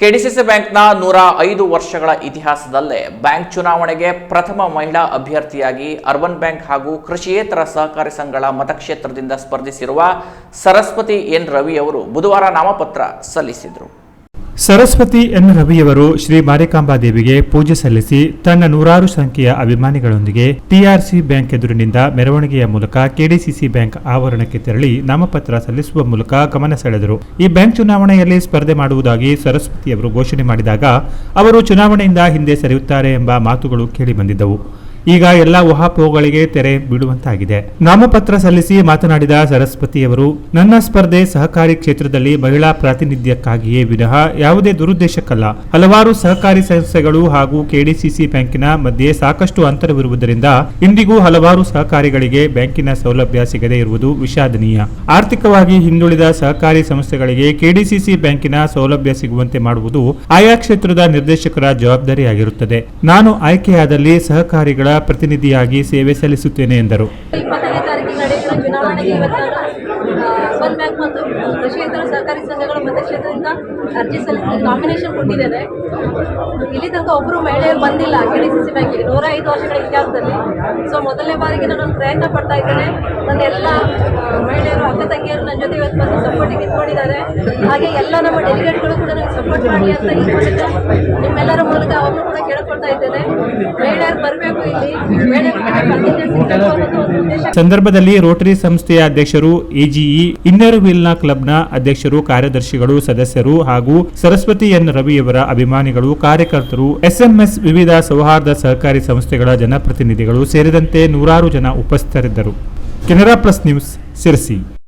KDCC ಬ್ಯಾಂಕ್ನ ನೂರ ಐದು ವರ್ಷಗಳ ಇತಿಹಾಸದಲ್ಲೇ ಬ್ಯಾಂಕ್ ಚುನಾವಣೆಗೆ ಪ್ರಥಮ ಮಹಿಳಾ ಅಭ್ಯರ್ಥಿಯಾಗಿ ಅರ್ಬನ್ ಬ್ಯಾಂಕ್ ಹಾಗೂ ಕೃಷಿಯೇತರ ಸಹಕಾರಿ ಸಂಘಗಳ ಮತಕ್ಷೇತ್ರದಿಂದ ಸ್ಪರ್ಧಿಸಿರುವ ಸರಸ್ವತಿ ಎನ್ ರವಿ ಅವರು ಬುಧವಾರ ನಾಮಪತ್ರ ಸಲ್ಲಿಸಿದರು. ಸರಸ್ವತಿ ಎನ್. ರವಿಯವರು ಶ್ರೀ ಮಾರಿಕಾಂಬಾ ದೇವಿಗೆ ಪೂಜೆ ಸಲ್ಲಿಸಿ ತನ್ನ ನೂರಾರು ಸಂಖ್ಯೆಯ ಅಭಿಮಾನಿಗಳೊಂದಿಗೆ ಟಿಆರ್ಸಿ ಬ್ಯಾಂಕ್ ಎದುರಿನಿಂದ ಮೆರವಣಿಗೆಯ ಮೂಲಕ ಕೆಡಿಸಿಸಿ ಬ್ಯಾಂಕ್ ಆವರಣಕ್ಕೆ ತೆರಳಿ ನಾಮಪತ್ರ ಸಲ್ಲಿಸುವ ಮೂಲಕ ಗಮನ ಸೆಳೆದರು. ಈ ಬ್ಯಾಂಕ್ ಚುನಾವಣೆಯಲ್ಲಿ ಸ್ಪರ್ಧೆ ಮಾಡುವುದಾಗಿ ಸರಸ್ವತಿಯವರು ಘೋಷಣೆ ಮಾಡಿದಾಗ, ಅವರು ಚುನಾವಣೆಯಿಂದ ಹಿಂದೆ ಸರಿಯುತ್ತಾರೆ ಎಂಬ ಮಾತುಗಳು ಕೇಳಿಬಂದಿದ್ದವು ಈಗ ಎಲ್ಲ ಊಹಾಪೋಹಗಳಿಗೆ ತೆರೆ ಬಿಡುವಂತಾಗಿದೆ ನಾಮಪತ್ರ ಸಲ್ಲಿಸಿ ಮಾತನಾಡಿದ ಸರಸ್ವತಿಯವರು, ನನ್ನ ಸ್ಪರ್ಧೆ ಸಹಕಾರಿ ಕ್ಷೇತ್ರದಲ್ಲಿ ಮಹಿಳಾ ಪ್ರಾತಿನಿಧ್ಯಕ್ಕಾಗಿಯೇ ವಿನಃ ಯಾವುದೇ ದುರುದ್ದೇಶಕ್ಕಲ್ಲ. ಹಲವಾರು ಸಹಕಾರಿ ಸಂಸ್ಥೆಗಳು ಹಾಗೂ ಕೆಡಿಸಿಸಿ ಬ್ಯಾಂಕಿನ ಮಧ್ಯೆ ಸಾಕಷ್ಟು ಅಂತರವಿರುವುದರಿಂದ ಇಂದಿಗೂ ಹಲವಾರು ಸಹಕಾರಿಗಳಿಗೆ ಬ್ಯಾಂಕಿನ ಸೌಲಭ್ಯ ಸಿಗದೇ ಇರುವುದು ವಿಷಾದನೀಯ. ಆರ್ಥಿಕವಾಗಿ ಹಿಂದುಳಿದ ಸಹಕಾರಿ ಸಂಸ್ಥೆಗಳಿಗೆ ಕೆಡಿಸಿಸಿ ಬ್ಯಾಂಕಿನ ಸೌಲಭ್ಯ ಸಿಗುವಂತೆ ಮಾಡುವುದು ಆಯಾ ಕ್ಷೇತ್ರದ ನಿರ್ದೇಶಕರ ಜವಾಬ್ದಾರಿಯಾಗಿರುತ್ತದೆ. ನಾನು ಆಯ್ಕೆಯಾದಲ್ಲಿ ಸಹಕಾರಿಗಳ ಪ್ರತಿನಿಧಿಯಾಗಿ ಸೇವೆ ಸಲ್ಲಿಸುತ್ತೇನೆ ಎಂದರು. ನಡೆಯುವ ಚುನಾವಣೆಗೆ ಇವತ್ತು ಬಂದ್ ಬ್ಯಾಂಕ್ ಮತ್ತು ಕೃಷಿಯೇತರ ಸಹಕಾರಿ ಸಂಘಗಳು ಮತಕ್ಷೇತ್ರದಿಂದ ಅರ್ಜಿ ಸಲ್ಲಿಸಿ ನಾಮಿನೇಷನ್ ಕೊಟ್ಟಿದ್ದೇನೆ ಇಲ್ಲಿ ತನಕ ಒಬ್ಬರು ಮಹಿಳೆಯರು ಬಂದಿಲ್ಲ ಕೆ ಡಿ ಸಿ ಸಿ ಬ್ಯಾಂಕಿಗೆ ನೂರ ಐದು ವರ್ಷಗಳ ಇತಿಹಾಸದಲ್ಲಿ. ಸೊ ಮೊದಲನೇ ಬಾರಿಗೆ ನಾನು ಪ್ರಯತ್ನ ಪಡ್ತಾ ಇದ್ದೇನೆ. ನನ್ನ ಎಲ್ಲ ಮಹಿಳೆಯರು, ಅಕ್ಕ ತಂಗಿಯರು ನನ್ನ ಜೊತೆ ಇವತ್ತು ಬಂದು ಸಪೋರ್ಟಿಗೆ ನಿಂತ್ಕೊಂಡಿದ್ದಾರೆ. ಹಾಗೆ ಎಲ್ಲ ನಮ್ಮ ಡೆಲಿಗೇಟ್ಗಳು ಕೂಡ ನನಗೆ ಸಪೋರ್ಟ್ ಮಾಡಿ ಅಂತ ಇಟ್ಕೊಂಡಿದ್ದೆ ನಿಮ್ಮೆಲ್ಲರ ಮೂಲಕ ಅವ್ರನ್ನು ಕೂಡ ಕೇಳಿಕೊಳ್ತಾ ಇದ್ದೇನೆ. ಮಹಿಳೆಯರು ಬರಬೇಕು ಇಲ್ಲಿ. ಮಹಿಳೆಯರು ಅನ್ನೋದು ಸಂದರ್ಭದಲ್ಲಿ ರೋಟರಿ ಸಂಸ್ಥೆಯ ಅಧ್ಯಕ್ಷರು, ಎಜಿಇ, ಇನ್ನರ್ ವೀಲ್ನ ಕ್ಲಬ್ನ ಅಧ್ಯಕ್ಷರು, ಕಾರ್ಯದರ್ಶಿಗಳು, ಸದಸ್ಯರು ಹಾಗೂ ಸರಸ್ವತಿ ಎನ್. ರವಿಯವರ ಅಭಿಮಾನಿಗಳು, ಕಾರ್ಯಕರ್ತರು, ಎಸ್ಎಂಎಸ್ ವಿವಿಧ ಸೌಹಾರ್ದ ಸಹಕಾರಿ ಸಂಸ್ಥೆಗಳ ಜನಪ್ರತಿನಿಧಿಗಳು ಸೇರಿದಂತೆ ನೂರಾರು ಜನ ಉಪಸ್ಥಿತರಿದ್ದರು. Canara plus news Sirsi